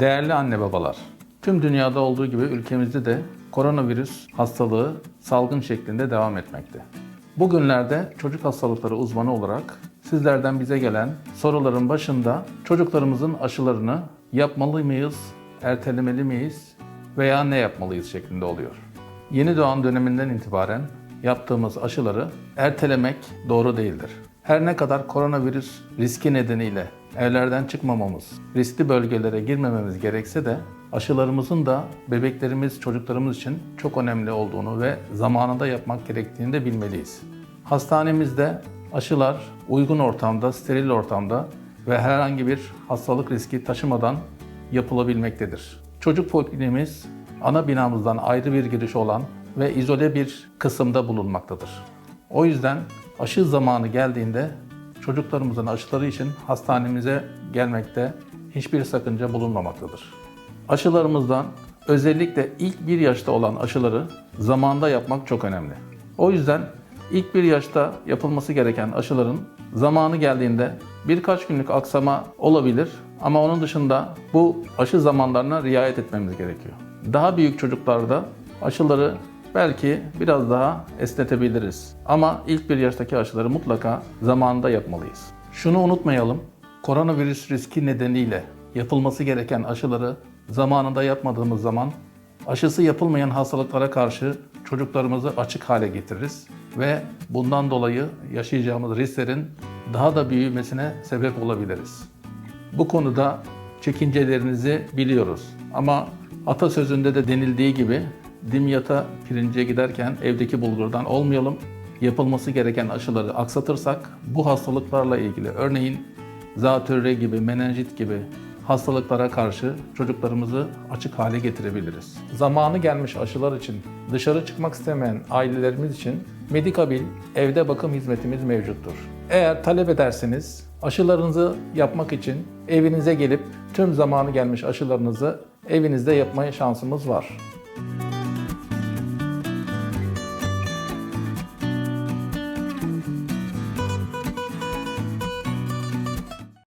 Değerli anne babalar, tüm dünyada olduğu gibi ülkemizde de koronavirüs hastalığı salgın şeklinde devam etmekte. Bugünlerde çocuk hastalıkları uzmanı olarak sizlerden bize gelen soruların başında çocuklarımızın aşılarını yapmalı mıyız, ertelemeli miyiz veya ne yapmalıyız şeklinde oluyor. Yeni doğan döneminden itibaren yaptığımız aşıları ertelemek doğru değildir. Her ne kadar koronavirüs riski nedeniyle evlerden çıkmamamız, riskli bölgelere girmememiz gerekse de aşılarımızın da bebeklerimiz, çocuklarımız için çok önemli olduğunu ve zamanında yapmak gerektiğini de bilmeliyiz. Hastanemizde aşılar uygun ortamda, steril ortamda ve herhangi bir hastalık riski taşımadan yapılabilmektedir. Çocuk polikliniğimiz ana binamızdan ayrı bir girişi olan ve izole bir kısımda bulunmaktadır. O yüzden aşı zamanı geldiğinde çocuklarımızın aşıları için hastanemize gelmekte hiçbir sakınca bulunmamaktadır. Aşılarımızdan özellikle ilk bir yaşta olan aşıları zamanda yapmak çok önemli. O yüzden ilk bir yaşta yapılması gereken aşıların zamanı geldiğinde birkaç günlük aksama olabilir ama onun dışında bu aşı zamanlarına riayet etmemiz gerekiyor. Daha büyük çocuklarda aşıları belki biraz daha esnetebiliriz. Ama ilk bir yaştaki aşıları mutlaka zamanında yapmalıyız. Şunu unutmayalım, koronavirüs riski nedeniyle yapılması gereken aşıları zamanında yapmadığımız zaman aşısı yapılmayan hastalıklara karşı çocuklarımızı açık hale getiririz ve bundan dolayı yaşayacağımız risklerin daha da büyümesine sebep olabiliriz. Bu konuda çekincelerinizi biliyoruz. Ama atasözünde de denildiği gibi dimyata pirince giderken evdeki bulgurdan olmayalım. Yapılması gereken aşıları aksatırsak bu hastalıklarla ilgili örneğin zatürre gibi, menenjit gibi hastalıklara karşı çocuklarımızı açık hale getirebiliriz. Zamanı gelmiş aşılar için dışarı çıkmak istemeyen ailelerimiz için Medikabil evde bakım hizmetimiz mevcuttur. Eğer talep ederseniz aşılarınızı yapmak için evinize gelip tüm zamanı gelmiş aşılarınızı evinizde yapmaya şansımız var.